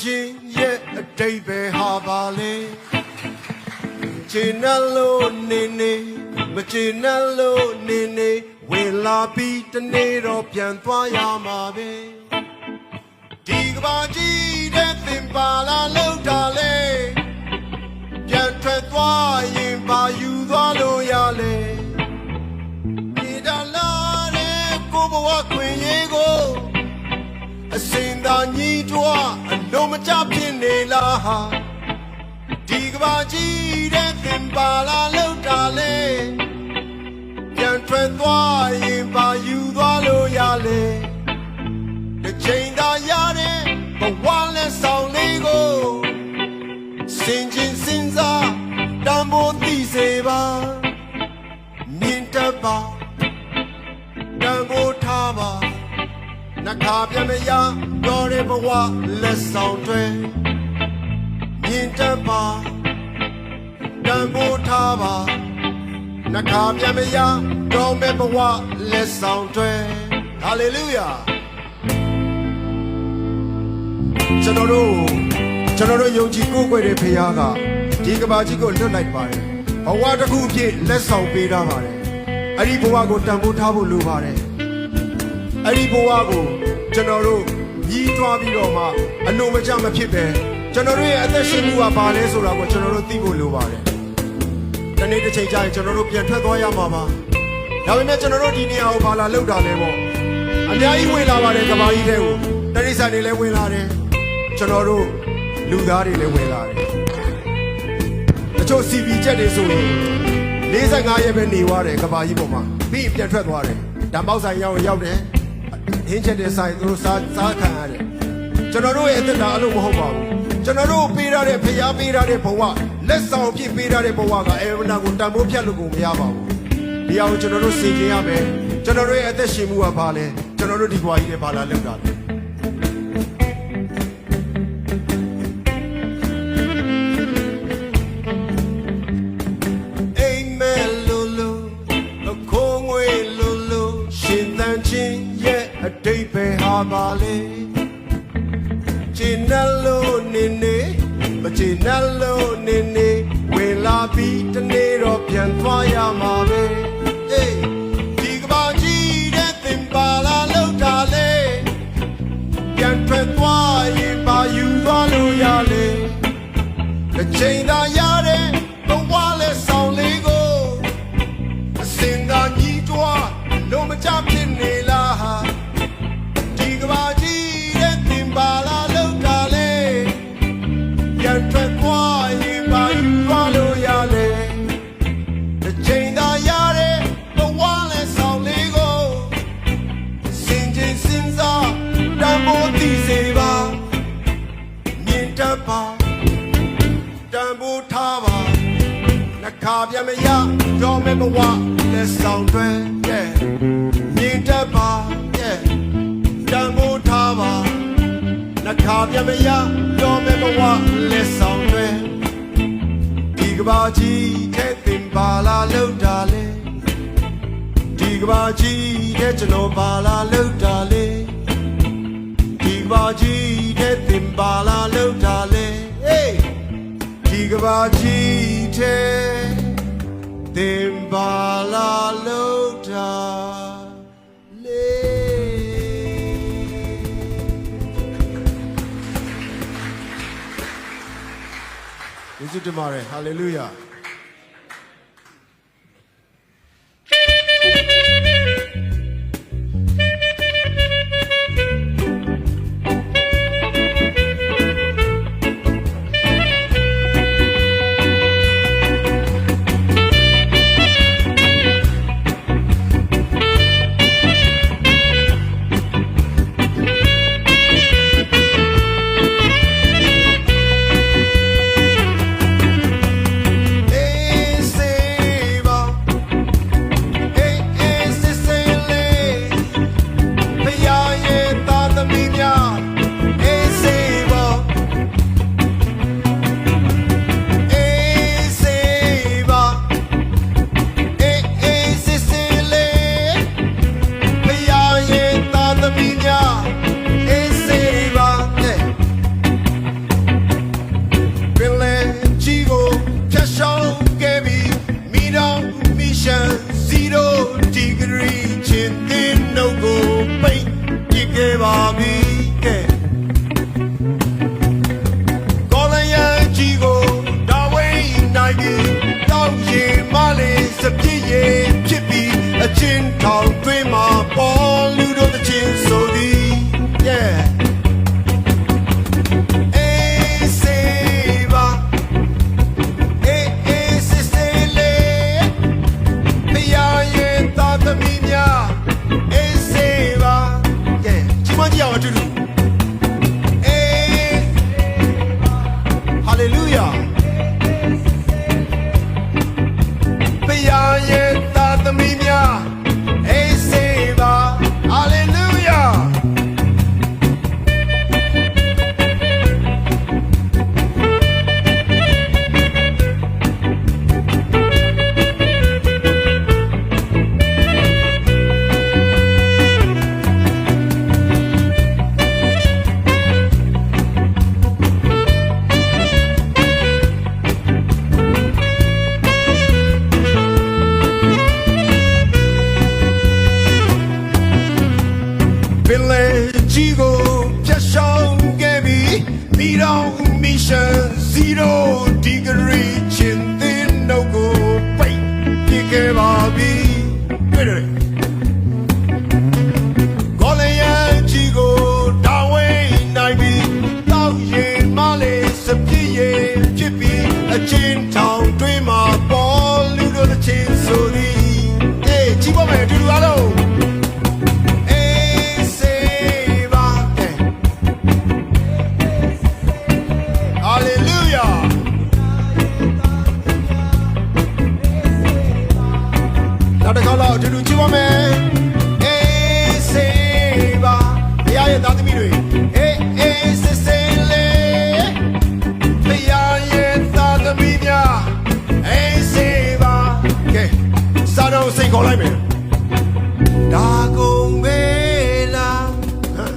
ခြင်းရဲ့အတိတ်ပဲဟာပါလေခြေနဲ့လို့နေနေမခြေနဲ့လို့နေနေဝင်လာပြီးတနေ့တော့ပြန်သွားရမှာပဲဒီကဘာကြီးတဲ့သင်ပါလာလို့တာလေပြန်ထွက်သွားရင်ပါယူသွားလို့ရလေဒီတလာတဲ့ကိုဘဝခွင့်ရေးကိုအစိမ်သာညီးတွား အလုံးမချဖြစ်နေလားဟာဒီကဘာကြီးတဲ့သင်ပါလာလောက်တာလေပြန်ထွက်သွားရင်ပါယူသွားလို့ရလေတစ်ချိန်သာရတဲ့ဘဝနဲ့ဆောင်လေးကိုစင်ချ နှခါပြမရတော်တဲ့ဘဝလက်ဆောင်တွေမြင်တတ်ပါတန်ဖိုးထားပါနှခါပြမရတော်မဲ့ဘဝလက်ဆောင်တွေဟာလေလုယာကျွန်တော်တို့ကျွန်တော်တို့ယုံကြည်ကိုးကွယ်တဲ့ဖခင်ကဒီကဘာကြီးကိုလွတ်လိုက်ပါတယ်ဘဝတစ်ခုအဖြစ်လက်ဆောင်ပေးထားပါတယ်အဲ့ဒီဘဝကိုတန်ဖိုးထားဖို့လိုပါတယ် အဲ့ဒီဘဝကိုကျွန်တော်တို့ညီးတွားပြီးတော့မှအလိုမကျမဖြစ်ပဲကျွန်တော်တို့ရဲ့အသက်ရှင်မှုကဘာလဲဆိုတာကိုကျွန်တော်တို့သိဖို့လိုပါတယ်။ဒီနေ့တစ်ချိန်ကျရင်ကျွန်တော်တို့ပြန်ထွက်သွားရမှာပါ။ဒါပေမဲ့ကျွန်တော်တို့ဒီနေရာကိုဘာလာလောက်တာလဲပေါ့။အများကြီးဝင်လာပါတယ်ကဘာကြီးတဲ့ကိုတရိษံတွေလည်းဝင်လာတယ်။ကျွန်တော်တို့လူသားတွေလည်းဝင်လာတယ်။တချို့ CP ချက်တွေဆိုရင်45ရက်ပဲနေသွားတယ်ကဘာကြီးပေါ်မှာပြီးရင်ပြန်ထွက်သွားတယ်။ဓမ္မောက်ဆိုင်ရောက်ရင်ရောက်တယ်။ ဟင်းချက်တဲ့ဆိုင်သူတို့စားစားခံရတယ်။ကျွန်တော်တို့ရဲ့အသက်တာအလို့မဟုတ်ပါဘူး။ကျွန်တော်တို့ပေးရတဲ့ဖျားပေးရတဲ့ဘဝလက်ဆောင်ဖြစ်ပေးရတဲ့ဘဝကအေဝနာကိုတန်ဖိုးဖြတ်လို့ကိုမရပါဘူး။ဒီအောင်ကျွန်တော်တို့စင်ကြင်ရမယ်။ကျွန်တော်တို့ရဲ့အသက်ရှင်မှုကဘာလဲ။ကျွန်တော်တို့ဒီဘဝကြီးနဲ့ဘာလာလောက်တာလဲ။ တ်ပဲဟာပါလေချင်နှလို့နေနေမချင်နှလို့နေနေဝင်လာပြီးတနေ့တော့ပြန်သွားရမှာ နှခါပြမရကြောမဲ့ဘဝလက်ဆောင်တွေရဲ့မြင်တတ်ပါရဲ့တန်ဖိုးထားပါနှခါပြမရကြောမဲ့ဘဝလက်ဆောင်တွေဒီကဘာကြီးတဲ့သင်ပါလာလောက်တာလေဒီကဘာကြီးတဲ့ကျွန်တော်ပါလာလောက်တာလေဒီကဘာကြီးတဲ့သင်ပါလာလောက်တာလေဟေးဒီကဘာကြီးတဲ့ တင်ပါလာ ပါပြီကဲကောလယန်ကြီးကိုဒါဝိနိုင်ပြီးတောက်ရင်မလေးစပြည့်ရဲ့ဖြစ်ပြီးအချင်းထောင်တွင်းမှာပေါ်လူ လိုက်မယ်ဒါကုန်ပဲလားဟမ်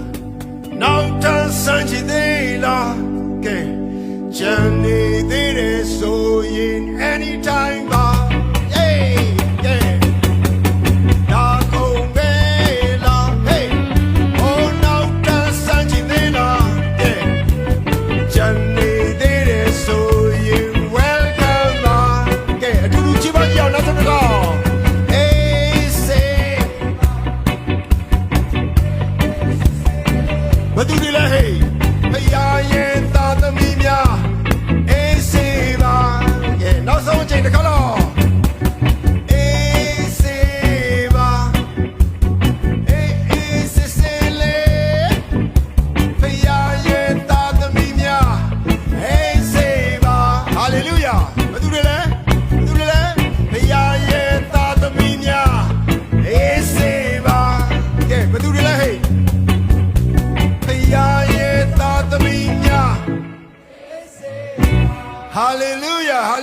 နောက်တန်းစမ်းချင်သေးလားကဲချန်နေသေးတယ်ဆိုရင် anytime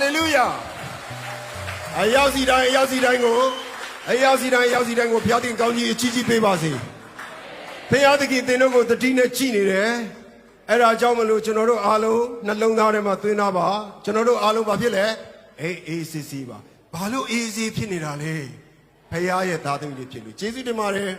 လေလုယာအရောက်စီတိုင်းအရောက်စီတိုင်းကိုအရောက်စီတိုင်းအရောက်စီတိုင်းကိုဘုရားသခင်ကောင်းကြီးအကြီးကြီးပေးပါစေဘုရားသခင်သင်တို့ကိုတတိနဲ့ကြည်နေတယ်အဲ့ဒါကြောင့်မလို့ကျွန်တော်တို့အားလုံးနှလုံးသားထဲမှာသွင်းသားပါကျွန်တော်တို့အားလုံးဘာဖြစ်လဲအေးအေးစစ်စစ်ပါဘာလို့အေးစစ်ဖြစ်နေတာလဲဘုရားရဲ့သားသမီးတွေဖြစ်လို့ယေရှုတင်ပါတယ်